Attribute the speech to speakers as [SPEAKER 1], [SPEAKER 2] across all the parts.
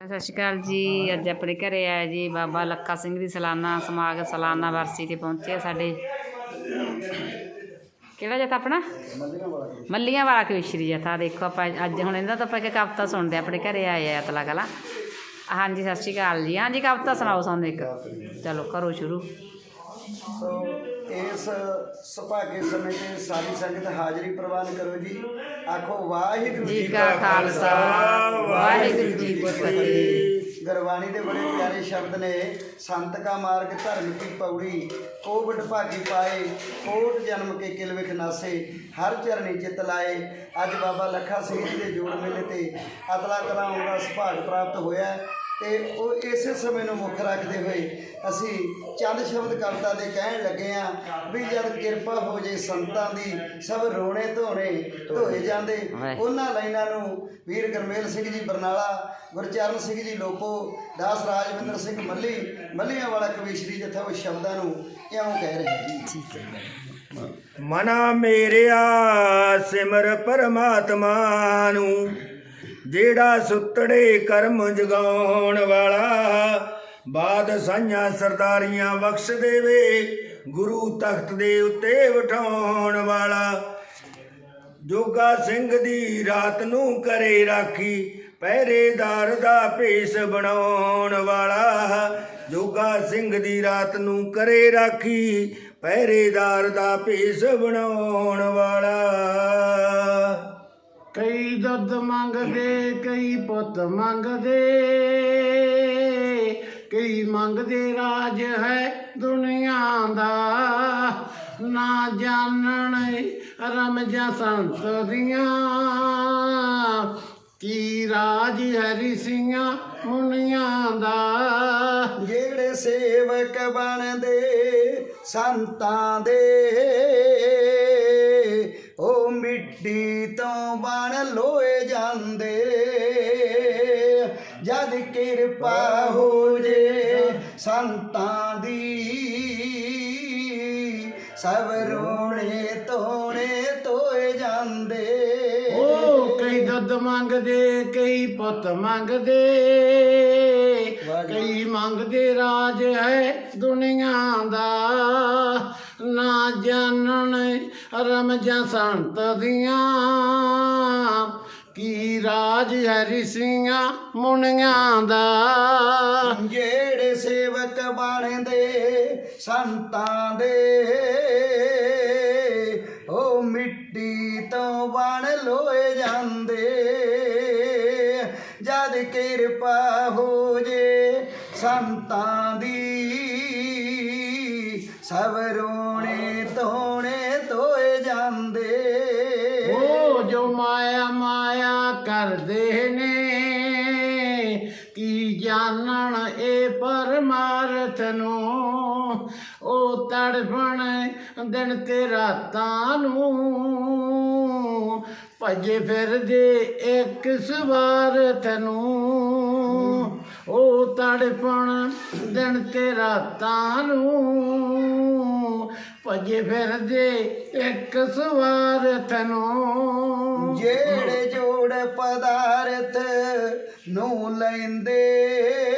[SPEAKER 1] ਸਤਿ ਸ਼੍ਰੀ ਅਕਾਲ ਜੀ ਅੱਜ ਆਪਣੇ ਘਰੇ ਆਇਆ ਜੀ ਬਾਬਾ ਲੱਖਾ ਸਿੰਘ ਦੀ ਸਾਲਾਨਾ ਸਮਾਗਮ ਸਾਲਾਨਾ ਵਰਸੀ ਤੇ ਪਹੁੰਚੇ ਆ ਸਾਡੇ। ਕਿਹੜਾ ਜਥਾ ਆਪਣਾ? ਮੱਲੀਆਂ ਵਾਲਾ ਕਵਿਸ਼ਰੀ ਜਥਾ ਦੇਖੋ ਆਪਾਂ ਅੱਜ ਹੁਣ ਇਹਨਾਂ ਤੋਂ ਆਪਾਂ ਇੱਕ ਕਵਿਤਾ ਸੁਣਦੇ ਹਾਂ, ਆਪਣੇ ਘਰੇ ਆਏ ਆ ਅਤਲਾ ਕਲਾ ਹਾਂਜੀ ਸਤਿ ਸ਼੍ਰੀ ਅਕਾਲ ਜੀ। ਹਾਂਜੀ ਕਵਿਤਾ ਸੁਣਾਓ ਸਾਨੂੰ ਇੱਕ। ਚਲੋ ਕਰੋ ਸ਼ੁਰੂ।
[SPEAKER 2] ਸੋ ਇਸ ਸੁਭਾਗੇ ਸਮੇਂ ਤੇ ਸਾਰੀ ਸੰਗਤ ਹਾਜ਼ਰੀ ਪ੍ਰਵਾਨ ਕਰੋ ਜੀ ਆਖੋ ਵਾਹਿਗੁਰੂ
[SPEAKER 1] ਜੀ ਕਾ ਖਾਲਸਾ ਵਾਹਿਗੁਰੂ ਜੀ ਕੀ ਫਤਿਹ।
[SPEAKER 2] ਗੁਰਬਾਣੀ ਦੇ ਬੜੇ ਪਿਆਰੇ ਸ਼ਬਦ ਨੇ ਸੰਤ ਕਾ ਮਾਰਗ ਧਰਮ ਕੀ ਪੌੜੀ ਕੋਵਡ ਭਾਗੀ ਪਾਏ ਕੋਟ ਜਨਮ ਕੇ ਕਿਲ ਵਿਖ ਨਾਸੇ ਹਰ ਚਰਣੀ ਚਿਤ ਲਾਏ। ਅੱਜ ਬਾਬਾ ਲੱਖਾ ਸਿੰਘ ਦੇ ਜੋੜ ਮੇਲੇ ਤੇ ਅਤਲਾ ਕਲਾਮ ਦਾ ਸੁਭਾਗ ਪ੍ਰਾਪਤ ਹੋਇਆ। ਤੇ ਉਹ ਇਸੇ ਸਮੇਂ ਨੂੰ ਮੁੱਖ ਰੱਖਦੇ ਹੋਏ ਅਸੀਂ ਚੰਦ ਸ਼ਬਦ ਕਵਿਤਾ ਦੇ ਕਹਿਣ ਲੱਗੇ ਆ ਵੀ ਜਦ ਕਿਰਪਾ ਹੋ ਜੇ ਸੰਤਾਂ ਦੀ ਸਭ ਰੋਣੇ ਧੋਣੇ ਧੋਏ ਜਾਂਦੇ। ਉਹਨਾਂ ਲਾਈਨਾਂ ਨੂੰ ਵੀਰ ਗਰਮੇਲ ਸਿੰਘ ਜੀ ਬਰਨਾਲਾ ਗੁਰਚਰਨ ਸਿੰਘ ਜੀ ਲੋਪੋ ਦਾਸ ਰਾਜਵਿੰਦਰ ਸਿੰਘ ਮੱਲੀ ਮੱਲੀਆਂ ਵਾਲਾ ਕਵੀਸ਼ਰੀ ਜਥਾ ਉਹ ਸ਼ਬਦਾਂ ਨੂੰ ਇਉਂ ਕਹਿ ਰਿਹਾ ਜੀ
[SPEAKER 3] ਮਨਾ ਮੇਰਿਆ ਸਿਮਰ ਪਰਮਾਤਮਾ ਨੂੰ ਜਿਹੜਾ ਸੁੱਤੜੇ ਕਰਮ ਜਗਾਉਣ ਵਾਲਾ, ਬਾਦ ਸਾਈਆਂ ਸਰਦਾਰੀਆਂ ਬਖਸ਼ ਦੇਵੇ, ਗੁਰੂ ਤਖਤ ਦੇ ਉੱਤੇ ਬਿਠਾਉਣ ਵਾਲਾ। ਜੋਗਾ ਸਿੰਘ ਦੀ ਰਾਤ ਨੂੰ ਕਰੇ ਰਾਖੀ, ਪਹਿਰੇਦਾਰ ਦਾ ਭੇਸ ਬਣਾਉਣ ਵਾਲਾ। ਜੋਗਾ ਸਿੰਘ ਦੀ ਰਾਤ ਨੂੰ ਕਰੇ ਰਾਖੀ, ਪਹਿਰੇਦਾਰ ਦਾ ਭੇਸ ਬਣਾਉਣ ਵਾਲਾ।
[SPEAKER 4] ਕਈ ਦੁੱਧ ਮੰਗਦੇ, ਕਈ ਪੁੱਤ ਮੰਗਦੇ। ਕਈ ਮੰਗਦੇ ਰਾਜ ਹੈ ਦੁਨੀਆ ਦਾ। ਨਾ ਜਾਣਣ ਰਮਜਾਂ ਸੰਤ ਦੀਆਂ। ਕੀ ਰਾਜ ਹੈ ਰਿਸ਼ੀਆਂ ਮੁਨੀਆਂ ਦਾ।
[SPEAKER 2] ਜਿਹੜੇ ਸੇਵਕ ਬਣਦੇ ਸੰਤਾਂ ਦੇ ਬਣ ਲੋਏ ਜਾਂਦੇ। ਜਦ ਕਿਰਪਾ ਹੋ ਜੇ ਸੰਤਾਂ ਦੀ ਸਭ ਰੋਣੇ ਤੋਣੇ ਤੋਏ ਜਾਂਦੇ।
[SPEAKER 4] ਕਈ ਦੁੱਧ ਮੰਗਦੇ, ਕਈ ਪੁੱਤ ਮੰਗਦੇ। ਕਈ ਮੰਗਦੇ ਰਾਜ ਹੈ ਦੁਨੀਆ ਦਾ। ਨਾ ਜਾਣੂਣੇ ਰਮ ਜਾਂ ਸੰਤ ਦੀਆਂ। ਕੀ ਰਾਜ ਹੈ ਰਿਸ਼ੀਆਂ ਮੁਨੀਆਂ ਦਾ।
[SPEAKER 2] ਜਿਹੜੇ ਸੇਵਕ ਬਣਦੇ ਸੰਤਾਂ ਦੇ। ਉਹ ਮਿੱਟੀ ਤੋਂ ਬਣ ਲੋਏ ਜਾਂਦੇ। ਜਦ ਕਿਰਪਾ ਹੋ ਜੇ ਸੰਤਾਂ ਦੀ, ਸਭ ਰੋਣੇ ਤੋਣੇ ਤੋਏ ਜਾਂਦੇ।
[SPEAKER 4] ਉਹ ਜੋ ਮਾਇਆ ਮਾਇਆ ਕਰਦੇ ਨੇ, ਕੀ ਜਾਣਨ ਇਹ ਪਰਮਾਰਥ ਨੂੰ? ਉਹ ਤੜਫਣ ਦਿਨ ਤੇ ਰਾਤਾਂ ਨੂੰ। ਭਜੇ ਫਿਰਦੇ ਇੱਕ ਸਵਾਰਥ ਨੂੰ ਉਹ ਤੜਫਣ ਦਿਨ ਤੇ ਰਾਤਾਂ ਨੂੰ। ਭਜੇ ਫਿਰਦੇ ਇੱਕ ਸਵਾਰਥ ਨੂੰ
[SPEAKER 2] ਜਿਹੜੇ ਜੋੜ ਪਦਾਰਥ ਨੂੰ ਲੈਂਦੇ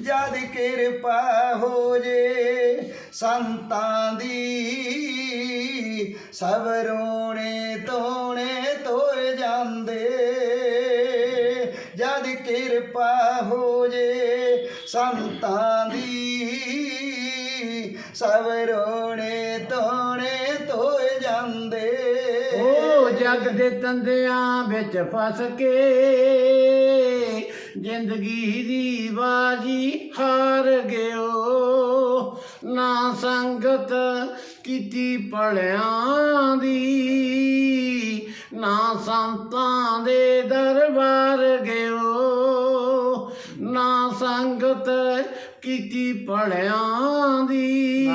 [SPEAKER 2] ਜਦ ਕਿਰਪਾ ਹੋ ਜੇ ਸੰਤਾਂ ਦੀ, ਸਭ ਰੋਣੇ ਤੋਣੇ ਤੋਏ ਜਾਂਦੇ। ਜਦ ਕਿਰਪਾ ਹੋ ਜੇ ਸੰਤਾਂ ਦੀ, ਸਭ ਰੋਣੇ ਤੋਣੇ ਤੋਏ ਜਾਂਦੇ।
[SPEAKER 4] ਉਹ ਜਗ ਦੇ ਤੰਦਿਆਂ ਵਿੱਚ ਫਸ ਕੇ ਜ਼ਿੰਦਗੀ ਦੀ ਬਾਜੀ ਹਾਰ ਗਿਓ ਨਾ ਸੰਗਤ ਕੀਤੀ ਭਲਿਆਂ ਦੀ ਨਾ ਸੰਤਾਂ ਦੇ ਦਰਬਾਰ ਗਿਓ ਨਾ ਸੰਗਤ ਕੀਤੀ ਭਲਿਆਂ ਦੀ।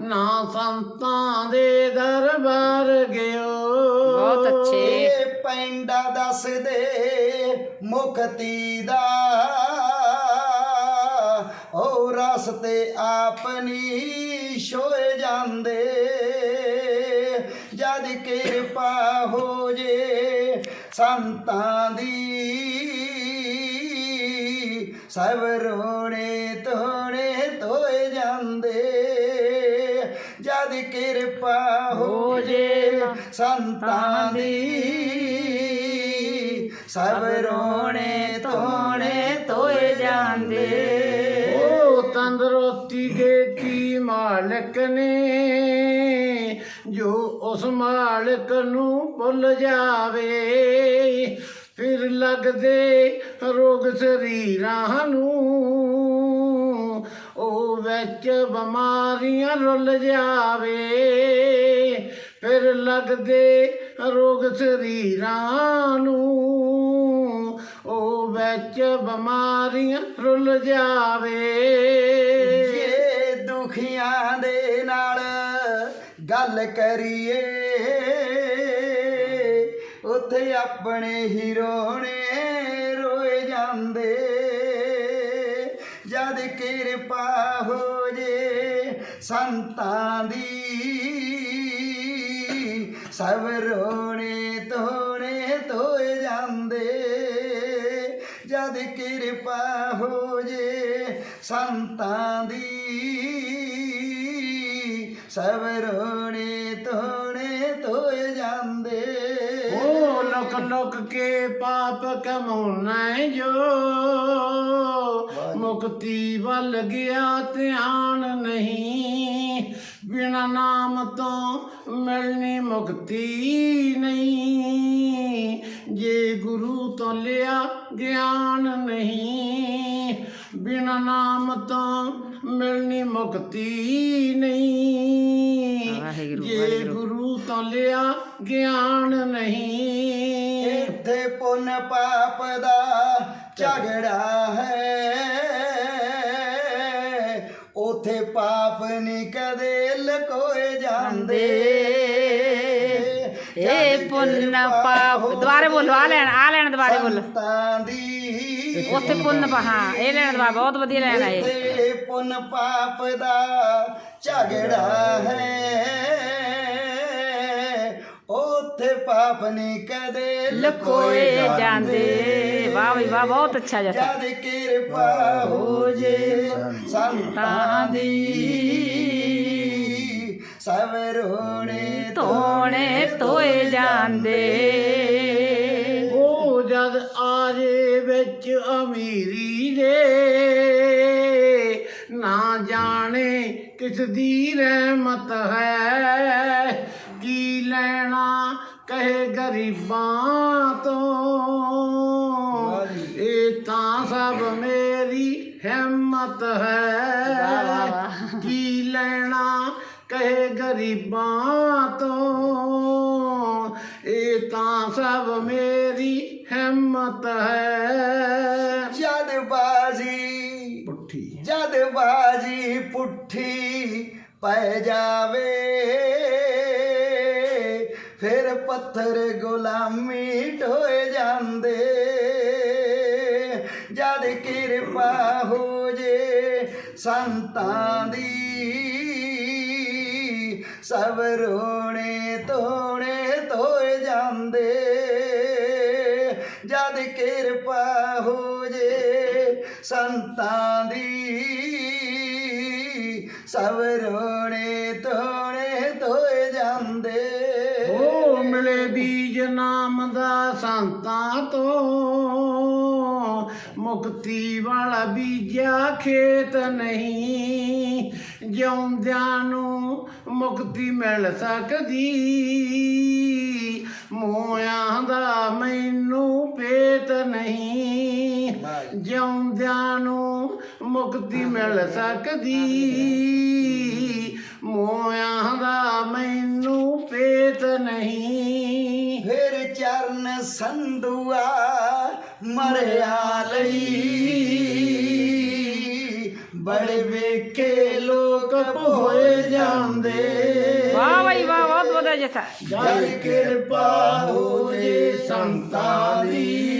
[SPEAKER 4] ਨਾ ਸੰਤਾਂ ਦੇ ਦਰਬਾਰ ਗਿਓ
[SPEAKER 1] ਬਹੁਤ ਅੱਛੇ।
[SPEAKER 2] ਪੈਂਡਾ ਦੱਸਦੇ ਮੁਕਤੀ ਦਾ। ਉਹ ਰਸਤੇ ਆਪਨੀ ਛੋਏ ਜਾਂਦੇ ਜਦ ਕਿਰਪਾ ਹੋ ਜੇ ਸੰਤਾਂ ਦੀ। ਸਭ ਰੋਣੇ ਤੋਣੇ ਤੋਏ ਜਾਂਦੇ ਜਦ ਕਿਰਪਾ ਹੋ ਜੇ ਸੰਤਾਂ ਦੀ। ਸਭ ਰੋਣੇ ਤੋਣੇ ਤੋਏ ਜਾਂਦੇ।
[SPEAKER 4] ਉਹ ਤੰਦਰੁਸਤੀ ਦੇਤੀ ਮਾਲਕ ਨੇ? ਜੋ ਉਸ ਮਾਲਕ ਨੂੰ ਭੁੱਲ ਜਾਵੇ, ਫਿਰ ਲੱਗਦੇ ਰੋਗ ਸਰੀਰਾਂ ਨੂੰ। ਉਹ ਵਿੱਚ ਬਿਮਾਰੀਆਂ ਰੁੱਲ ਜਾਵੇ, ਫਿਰ ਲੱਗਦੇ ਰੋਗ ਸਰੀਰਾਂ ਨੂੰ, ਉਹ ਵਿੱਚ ਬਿਮਾਰੀਆਂ ਰੁੱਲ ਜਾਵੇ।
[SPEAKER 2] ਜੇ ਦੁਖੀਆਂ ਦੇ ਨਾਲ ਗੱਲ ਕਰੀਏ, ਉੱਥੇ ਆਪਣੇ ਹੀ ਰੋਣੇ ਰੋਏ ਜਾਂਦੇ। ਜਦ ਕਿਰਪਾ ਹੋ ਜੇ ਸੰਤਾਂ ਦੀ ਸਭ ਰੋਣੇ ਤੋਣੇ ਤੋਏ ਜਾਂਦੇ। ਜਦ ਕਿਰਪਾ ਹੋ ਜੇ ਸੰਤਾਂ ਦੀ ਸਭ ਰੋਣੇ ਤੋਣੇ ਤੋਏ ਜਾਂਦੇ।
[SPEAKER 4] ਉਹ ਲੁਕ ਲੁਕ ਕੇ ਪਾਪ ਕਮਾਉਣਾ ਜੋ। ਮੁਕਤੀ ਵੱਲ ਗਿਆ ਧਿਆਨ ਨਹੀਂ। ਬਿਨਾ ਨਾਮ ਤੋਂ ਮਿਲਣੀ ਮੁਕਤੀ ਨਹੀਂ। ਜੇ ਗੁਰੂ ਤੋਂ ਲਿਆ ਗਿਆਨ ਨਹੀਂ ਬਿਨਾ ਨਾਮ ਤੋਂ ਮਿਲਣੀ ਮੁਕਤੀ ਨਹੀਂ। ਜੇ ਗੁਰੂ ਤੋਂ ਲਿਆ ਗਿਆਨ ਨਹੀਂ।
[SPEAKER 2] ਇੱਥੇ ਪੁੰਨ ਪਾਪ ਦਾ ਝਗੜਾ ਹੈ। ਉਥੇ ਪਾਪ ਨਹੀਂ ਕਦੇ ਲਕੋਏ ਜਾਂਦੇ
[SPEAKER 1] ਇਹ ਪੁੰਨ ਪਾਪ ਦੁਬਾਰੇ ਬੋਲੋ ਆ ਲੈਣ ਆ ਲੈਣ ਦੁਬਾਰੇ ਬੋਲੋ
[SPEAKER 2] ਸੰਤਾਂ ਦੀ
[SPEAKER 1] ਉੱਥੇ ਪੁੰਨ ਪਾ ਹਾਂ ਇਹ ਲੈਣ ਦੁਬਾਰਾ ਬਹੁਤ ਵਧੀਆ ਲੈਣ ਆਏ
[SPEAKER 2] ਇੱਥੇ ਪੁੰਨ ਪਾਪ ਦਾ ਝਗੜਾ ਹੈ ਉਥੇ ਪਾਪ ਨਹੀਂ ਕਦੇ
[SPEAKER 1] ਲਕੋਏ ਜਾਂਦੇ ਵਾਹ ਬਈ ਵਾਹ ਬਹੁਤ ਅੱਛਾ ਜਥਾ
[SPEAKER 2] ਜਦ ਕਿਰਪਾ ਹੋ ਜੇ ਸੰਤਾਂ ਦੀ ਸਭ ਰੋਣੇ
[SPEAKER 1] ਤੋਣੇ ਤੋਏ ਜਾਂਦੇ।
[SPEAKER 4] ਉਹ ਜਦ ਆਜੇ ਵਿੱਚ ਅਮੀਰੀ ਦੇ ਨਾ ਜਾਣੇ ਕਿਸ ਦੀ ਰਹਿਮਤ ਹੈ। ਕੀ ਲੈਣਾ ਕਹੇ ਗਰੀਬਾਂ ਤੋਂ? ਇਹ ਤਾਂ ਸਭ ਮੇਰੀ ਹਿੰਮਤ ਹੈ। ਗਰੀਬਾਂ ਤੋਂ। ਇਹ ਤਾਂ ਸਭ ਮੇਰੀ ਹਿੰਮਤ ਹੈ।
[SPEAKER 2] ਜਦ ਬਾਜੀ
[SPEAKER 4] ਪੁੱਠੀ।
[SPEAKER 2] ਜਦ ਬਾਜੀ ਪੁੱਠੀ ਪੈ ਜਾਵੇ। ਫਿਰ ਪੱਥਰ ਗੁਲਾਮੀ ਢੋਏ ਜਾਂਦੇ। ਜਦ ਕਿਰਪਾ ਹੋ ਜੇ ਸੰਤਾਂ ਦੀ। ਸਭ ਰੋਣੇ ਤੋਣੇ ਤੋਏ ਜਾਂਦੇ। ਜਦ ਕਿਰਪਾ ਹੋ ਜੇ ਸੰਤਾਂ ਦੀ, ਸਭ ਰੋਣੇ ਤੋਣੇ ਤੋਏ ਜਾਂਦੇ।
[SPEAKER 4] ਉਹ ਮਿਲੇ ਬੀਜ ਨਾਮ ਦਾ ਸੰਤਾਂ ਤੋਂ। ਮੁਕਤੀ ਵਾਲਾ ਬੀਜਿਆ ਖੇਤ ਨਹੀਂ। ਜਿਉਂਦਿਆਂ ਨੂੰ ਮੁਕਤੀ ਮਿਲ ਸਕਦੀ। ਮੋਇਆਂ ਦਾ ਮੈਨੂੰ ਪੇਤ ਨਹੀਂ। ਜਿਉਂਦਿਆਂ ਨੂੰ ਮੁਕਤੀ ਮਿਲ ਸਕਦੀ। ਮੋਇਆਂ ਦਾ ਮੈਨੂੰ ਪੇਤ ਨਹੀਂ।
[SPEAKER 2] ਫਿਰ ਚਰਨ ਸੰਧੂਆ ਮਰਿਆ ਲਈ। ਬੜੇ ਵੇਖੇ ਲੋਕ ਭੋਏ ਜਾਂਦੇ।
[SPEAKER 1] ਵਾਹ ਬਈ ਵਾਹ ਬਹੁਤ ਵਧੀਆ ਜਥਾ
[SPEAKER 2] ਜਦ ਕਿਰਪਾ ਹੋ ਜੇ ਸੰਤਾਂ ਦੀ।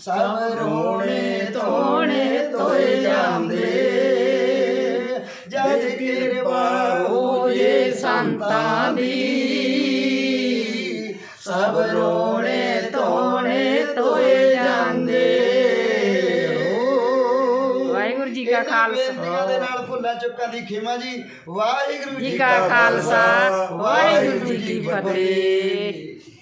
[SPEAKER 2] ਸਭ ਰੋਣੇ ਤੋਣੇ ਤੋਏ ਜਾਂਦੇ। ਜਦ ਕਿਰਪਾ ਹੋ ਜੇ ਸੰਤਾਂ
[SPEAKER 1] ਦੀ।
[SPEAKER 2] ਸਭ ਰੋਣੇ ਤੋਣੇ ਤੋਏ ਜਾਂਦੇ।
[SPEAKER 1] ਜੀ ਕਾ ਖਾਲਸਾ।
[SPEAKER 2] ਬੇਨਤੀਆਂ ਦੇ ਨਾਲ ਭੁੱਲਾਂ ਚੁੱਕਾਂ ਦੀ ਖਿਮਾ ਜੀ। ਵਾਹਿਗੁਰੂ
[SPEAKER 1] ਜੀ ਕਾ ਖਾਲਸਾ। ਵਾਹਿਗੁਰੂ ਜੀ ਕੀ ਫਤਿਹ।